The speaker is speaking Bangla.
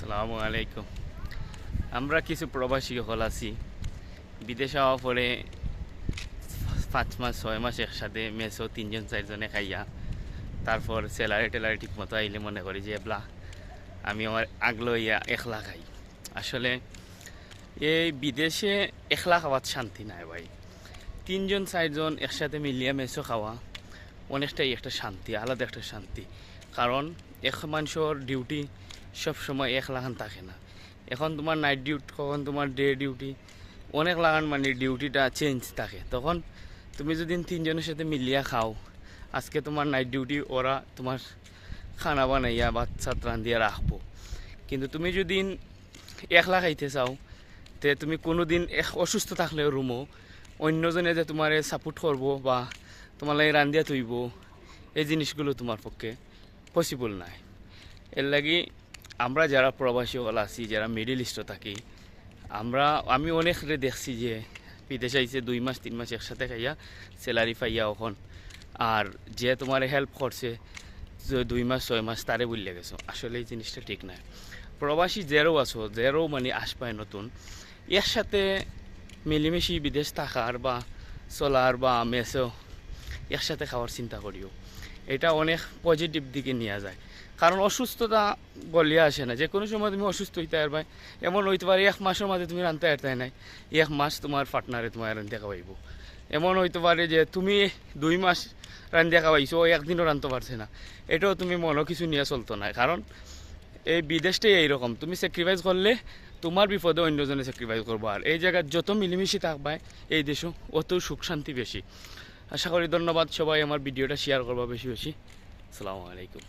আসসালামু আলাইকুম। আমরা কিছু প্রবাসী হল আছি। বিদেশে হওয়ার পরে পাঁচ মাস, ছয় মাস একসাথে মেসো তিনজন, চারজনে খাইয়া তারপর স্যালারি টেলারি ঠিক মতো আইলে মনে করি যে এবলা আমি আমার আগলো ইয়া একলা খাই। আসলে এই বিদেশে একলা খাওয়ার শান্তি নাই ভাই। তিনজন, চারজন একসাথে মিলিয়ে মেসো খাওয়া অনেকটাই একটা শান্তি, আলাদা একটা শান্তি। কারণ, এক মানুষের ডিউটি সব সময় এক লাগান থাকে না। এখন তোমার নাইট ডিউটি কখন তোমার ডে ডিউটি অনেক লাগান মানে ডিউটিটা চেঞ্জ থাকে। তখন তুমি যদি তিনজনের সাথে মিলিয়া খাও, আজকে তোমার নাইট ডিউটি ওরা তোমার খানা বানাইয়া বাচ্চা রান্ধিয়া রাখব। কিন্তু তুমি যদি একলা খাইতে চাও, তে তুমি কোনো দিন এক- অসুস্থ থাকলেও রুমও অন্যজনে যে তোমার সাপোর্ট করব বা তোমার লাগে রান্ধিয়া তুইব এই জিনিসগুলো তোমার পক্ষে পসিবল নাই। এর লাগি আমরা যারা প্রবাসী আছি, যারা মিডিল ইস্টে থাকি, আমরা, আমি অনেকরে দেখছি যে বিদেশে আইছে দুই মাস, তিন মাস একসাথে খাইয়া স্যালারি পাইয়া এখন আর যে তোমার হেল্প করছে দুই মাস, ছয় মাস, তারে বললে গেছো। আসলে এই জিনিসটা ঠিক নাই প্রবাসী জেরো আছো জেরো মানে আসপায় নতুন এর সাথে মিলিমিশি বিদেশ থাকার বা চলার বা মেসো একসাথে খাওয়ার চিন্তা করিও। এটা অনেক পজিটিভ দিকে নিয়ে যায়। কারণ অসুস্থতা বলিয়া আসে না। যে কোনো সময় তুমি অসুস্থ হইতে পারবে। এমন হইতে পারে এক মাসের মাঝে তুমি রানতে পারতে নাই। এক মাস তোমার পার্টনারে তোমার রান্ধতে খাওয়াইব। এমন হইতে পারে যে তুমি দুই মাস রান্ধতে খাওয়াইছো একদিনও রানতে পারছে না। এটাও তুমি মনে কিছু নিয়ে চলতো না। কারণ এই বিদেশটাই এইরকম। তুমি স্যাক্রিফাইস করলে তোমার বিপদে অন্যজনে স্যাক্রিফাইস করব। আর এই জায়গায় যত মিলিমিশি থাকবে, এই দেশও অত সুখ শান্তি বেশি। আশা করি ধন্যবাদ সবাই আমার ভিডিওটা শেয়ার করবা বেশি বেশি। আসসালামু আলাইকুম।